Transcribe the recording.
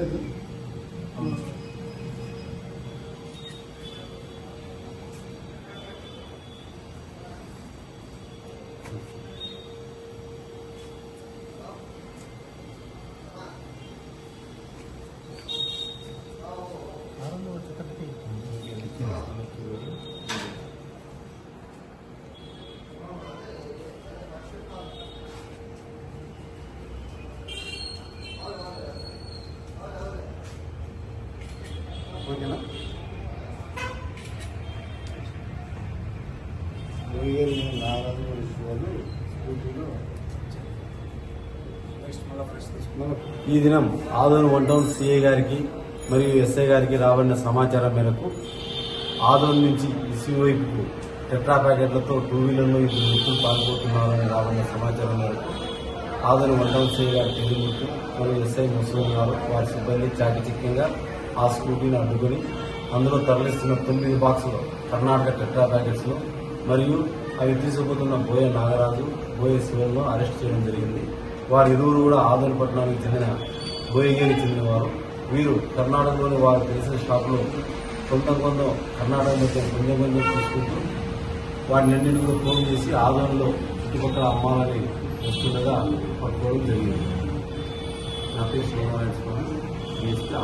said ఓకేనా? నారాజు వాళ్ళు స్కూటీలో. ఈ దినం ఆదోని వన్ టౌన్ సిఐ గారికి మరియు ఎస్ఐ గారికి రాబడిన సమాచారం మేరకు ఆదోని నుంచి ఇసు వైపుకు టెట్రా ప్యాకెట్లతో టూ వీలర్లో ఇద్దరు వ్యక్తులు పాల్గొతున్నారని రాబడిన సమాచారం మేరకు ఆదోని వన్ టౌన్ సిఐ గారి తెలియమూర్తి మరియు ఎస్ఐ ముస్లిం గారు వారి సిబ్బంది చాకచక్యంగా ఆ స్కూటీని అడ్డుకొని అందులో తరలిస్తున్న తొమ్మిది బాక్సులు కర్ణాటక టెట్రా ప్యాకెట్స్లో మరియు అవి తీసుకుపోతున్న బోయ నాగరాజు బోయ శివన్ను అరెస్ట్ చేయడం జరిగింది. వారి ఇరువురు కూడా ఆదోని పట్టణానికి చెందిన బోయగిరికి చెందినవారు. వీరు కర్ణాటకలోని వారు తెలిసిన షాపులో కొంత కొంత కర్ణాటక కొంచెం కొంచెం తీసుకుంటూ వాటిని అన్నింటినీ కూడా ఫోన్ చేసి ఆదోనిలో చుట్టుపక్కల అమ్మాలని వస్తుండగా పట్టుకోవడం జరిగింది. నా పేరు శ్రీనారాయణ స్వామి డిఎస్పీ